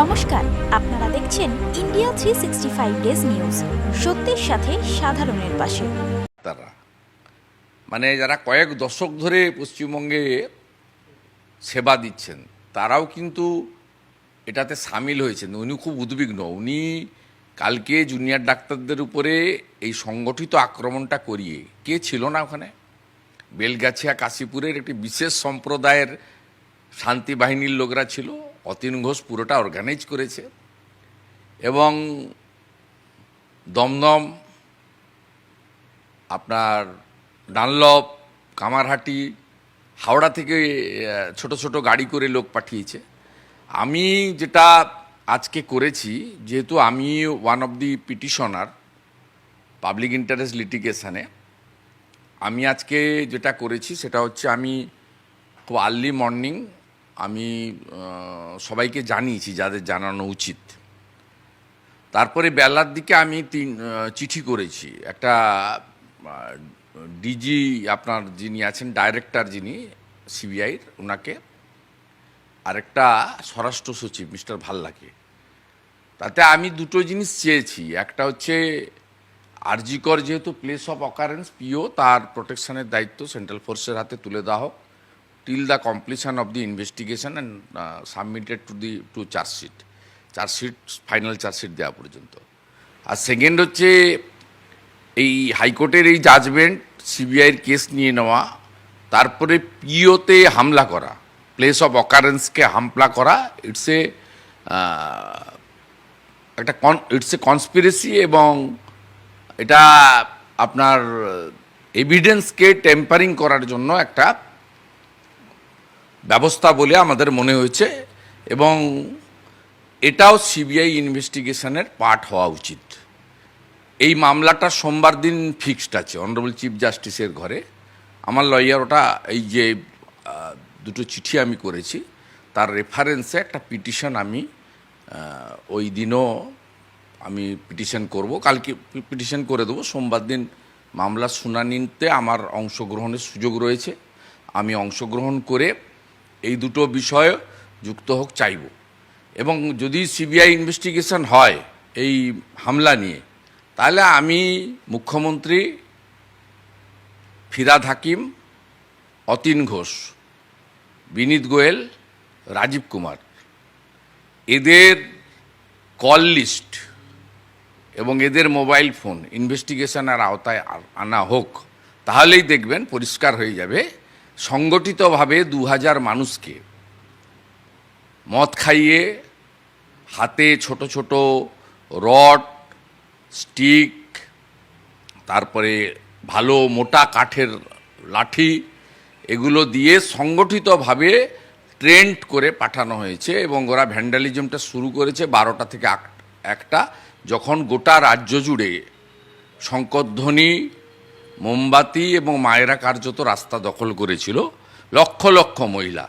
নমস্কার, আপনারা দেখছেন India three sixty five days news সত্যের সাথে সাধারণের পাশে। তারা। মানে যারা কয়েক দশক ধরে পশ্চিমবঙ্গে সেবা দিচ্ছেন, তারাও কিন্তু এটাতে সামিল হয়েছেন। উনি খুব উদ্বিগ্ন। উনি কালকে জুনিয়র ডাক্তারদের উপরে এই সংগঠিত আক্রমণটা করিয়ে, কে ছিল না ওখানে? বেলগাছিয়া, কাশীপুরের একটি বিশেষ সম্প্রদায়ের শান্তি বাহিনীর লোকরা ছিল। অতীন ঘোষ পুরোটা অর্গানাইজ করেছে এবং দমদম, আপনার ডানলপ, কামারহাটি, হাওড়া থেকে ছোট ছোট গাড়ি করে লোক পাঠিয়েছে। আমি যেটা আজকে করেছি, যেহেতু আমি one of the petitioner public interest লিটিগেশনে আমি আজকে যেটা করেছি, সেটা হচ্ছে আমি খুব আর্লি মর্নিং আমি সবাইকে জানিয়েছি, যাদের জানানো উচিত। তারপরে বেলার দিকে আমি তিন চিঠি করেছি। একটা ডিজি আপনার যিনি আছেন ডাইরেক্টর যিনি সিবিআইর ওনাকে আরেকটা স্বরাষ্ট্র সচিব, মিস্টার ভাল্লাকে। তাতে আমি দুটো জিনিস চেয়েছি। একটা হচ্ছে আরজিকর যেহেতু প্লেস অফ অকারেন্স পিও তার প্রোটেকশনের দায়িত্ব সেন্ট্রাল ফোর্সের হাতে তুলে দেওয়া হোক। Till the completion of the investigation and submitted to the to chargesheet chargesheet final chargesheet দেওয়া পর্যন্ত। আর সেকেন্ড হচ্ছে, এই হাইকোর্টের এই জাজমেন্ট সিবিআইয়ের কেস নিয়ে নেওয়া, তারপরে পিওতে হামলা করা প্লেস অফ অকারেন্সকে হামলা করা ইটস এ একটা কন ইটস এ কনস্পিরেসি এবং এটা আপনার এভিডেন্সকে টেম্পারিং করার জন্য একটা ব্যবস্থা বলে আমাদের মনে হয়েছে এবং এটাও সিবিআই ইনভেস্টিগেশনের পার্ট হওয়া উচিত। এই মামলাটা সোমবার দিন ফিক্সড আছে, অনারেবল চিফ জাস্টিসের ঘরে। আমার লয়ার ওটা, এই যে দুটো চিঠি আমি করেছি, তার রেফারেন্সে একটা পিটিশন আমি ওই দিনও আমি পিটিশন করব, কালকে পিটিশন করে দেবো। সোমবার দিন মামলার শুনানিতে আমার অংশগ্রহণের সুযোগ রয়েছে। আমি অংশগ্রহণ করে এই দুটো বিষয় যুক্ত হোক চাইব। এবং যদি সিবিআই ইনভেস্টিগেশন হয় এই হামলা নিয়ে, তাহলে আমি মুখ্যমন্ত্রী ফিরাদ হাকিম, অতীন ঘোষ, বিনীত গোয়েল, রাজীব কুমার, এদের কল লিস্ট এবং এদের মোবাইল ফোন ইনভেস্টিগেশনের আওতায় আনা হোক, তাহলেই দেখবেন পরিষ্কার হয়ে যাবে সংগঠিতভাবে দু হাজার মানুষকে মদ খাইয়ে হাতে ছোট ছোট রড, স্টিক, তারপরে ভালো মোটা কাঠের লাঠি এগুলো দিয়ে সংগঠিতভাবে ট্রেন্ড করে পাঠানো হয়েছে এবং ওরা ভ্যান্ডালিজমটা শুরু করেছে বারোটা থেকে একটা, যখন গোটা রাজ্য জুড়ে শঙ্করধ্বনি মোমবাতি এবং মায়েরা কার্যত রাস্তা দখল করেছিল লক্ষ লক্ষ মহিলা।